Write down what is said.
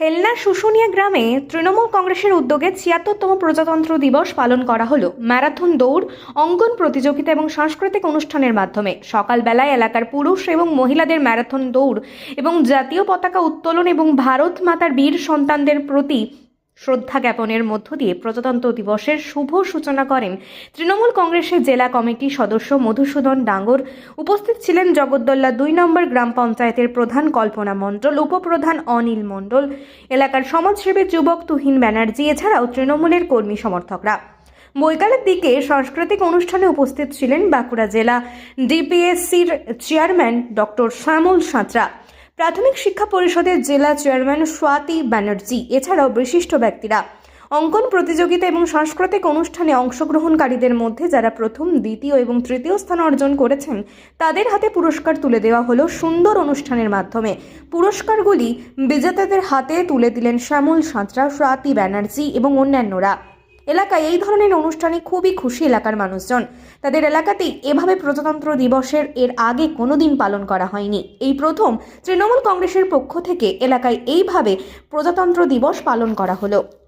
Helena Susunia গ্রামে তৃণমূল কংগ্রেসের উদ্যোগে ছিয়াত্তরতম প্রজাতন্ত্র দিবস পালন করা হলো। ম্যারাথন দৌড় অঙ্কন প্রতিযোগিতা এবং সাংস্কৃতিক অনুষ্ঠানের মাধ্যমে। সকালবেলায় এলাকার পুরুষ এবং মহিলাদের ম্যারাথন দৌড় এবং জাতীয় পতাকা উত্তোলন এবং ভারত মাতার বীর সন্তানদের প্রতি শ্রদ্ধা জ্ঞাপনের মধ্য দিয়ে প্রজাতন্ত্র দিবসের শুভ সূচনা করেন তৃণমূল কংগ্রেসের জেলা কমিটির সদস্য মধুসূদন ডাঙ্গর। উপস্থিত ছিলেন জগদ্দল্লা দুই নম্বর গ্রাম পঞ্চায়েতের প্রধান কল্পনা মণ্ডল, উপপ্রধান অনিল মণ্ডল, এলাকার সমাজসেবী যুবক তুহিন ব্যানার্জি, এছাড়াও তৃণমূলের কর্মী সমর্থকরা। বৈকালের দিকে সাংস্কৃতিক অনুষ্ঠানে উপস্থিত ছিলেন বাঁকুড়া জেলা ডিপিএসসির চেয়ারম্যান ডক্টর শ্যামল সাঁতরা। প্রাথমিক শিক্ষা পরিষদের জেলা চেয়ারম্যান স্বাতি ব্যানার্জি, এছাড়াও বিশিষ্ট ব্যক্তিরা। অঙ্কন প্রতিযোগিতা এবং সাংস্কৃতিক অনুষ্ঠানে অংশগ্রহণকারীদের মধ্যে যারা প্রথম, দ্বিতীয় এবং তৃতীয় স্থান অর্জন করেছেন, তাদের হাতে পুরস্কার তুলে দেওয়া হলো সুন্দর অনুষ্ঠানের মাধ্যমে। পুরস্কারগুলি বিজেতাদের হাতে তুলে দিলেন শ্যামল সাঁতরা, স্বাতি ব্যানার্জি এবং অন্যান্যরা। এলাকায় এই ধরনের অনুষ্ঠানে খুবই খুশি এলাকার মানুষজন। তাদের এলাকাতেই এভাবে প্রজাতন্ত্র দিবসের এর আগে কোনোদিন পালন করা হয়নি। এই প্রথম তৃণমূল কংগ্রেসের পক্ষ থেকে এলাকায় এইভাবে প্রজাতন্ত্র দিবস পালন করা হলো।